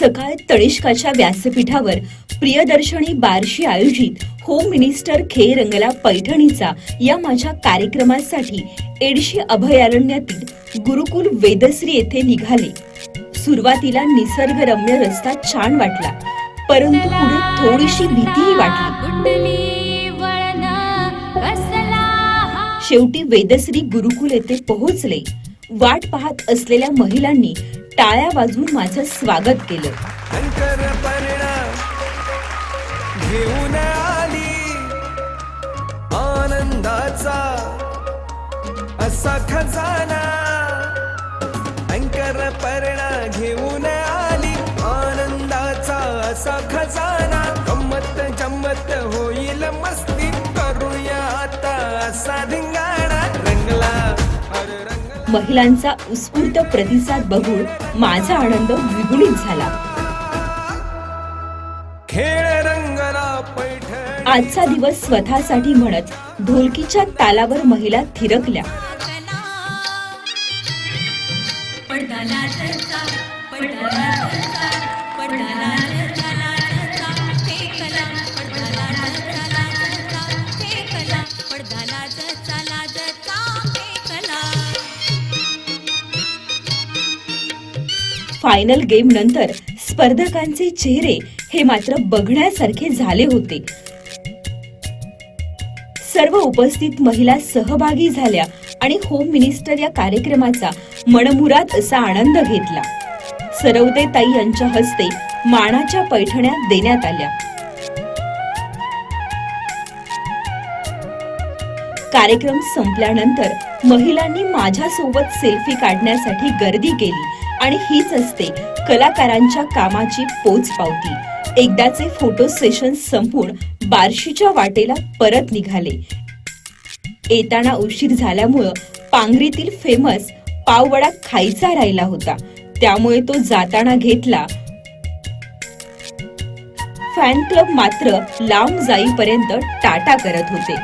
सकाळ तळिष्काच्या व्यासपीठावर प्रियदर्शनी बारशी आयोजित होम मिनिस्टर खे. रंगला पैठणीचा या माझ्या कार्यक्रमासाठी एडशी अभयारण्यातील गुरुकुल वेदश्री येथे निघाले. सुरुवातीला निसर्गरम्य रस्ता छान वाटला परंतु पुढे थोडीशी भीतीही वाटली. शेवटी वेदश्री गुरुकुल येथे पोहोचले. वाट पाहत असलेल्या महिलांनी टाळ्या वाजवून माझं स्वागत केलं. घेऊन आली. आनंदाचा असा खजाना. अंकर परणा घेऊन आली. आनंदाचा असा खजाना. गंमत जम्मत होईल मस्ती. करूया आता असा धिंग महिलांचा उत्स्फूर्त प्रतिसाद बघून माझा आनंद द्विगुणित झाला. आजचा दिवस स्वतःसाठी म्हणत ढोलकीच्या तालावर महिला थिरकल्या. पडदाला फायनल गेम नंतर स्पर्धकांचे चेहरे हे मात्र बघण्यासारखे झाले होते. सर्व उपस्थित महिला सहभागी झाल्या आणि होम मिनिस्टर या कार्यक्रमाचा मनमुराद असा आनंद घेतला. सरवते ताई यांच्या हस्ते मानाच्या पैठण्या देण्यात आल्या. कार्यक्रम संपल्यानंतर महिलांनी माझ्यासोबत सेल्फी काढण्यासाठी गर्दी केली. आणि हीच असते कलाकारांच्या कामाची पोच पावती. एकदाचे फोटो सेशन संपून बार्शीच्या वाटेला परत निघाले. येताना उशीर झाल्यामुळं पांगरीतील फेमस पाववडा खायचा राहिला होता. त्यामुळे तो जाताना घेतला. फॅन क्लब मात्र लांब जाईपर्यंत टाटा करत होते.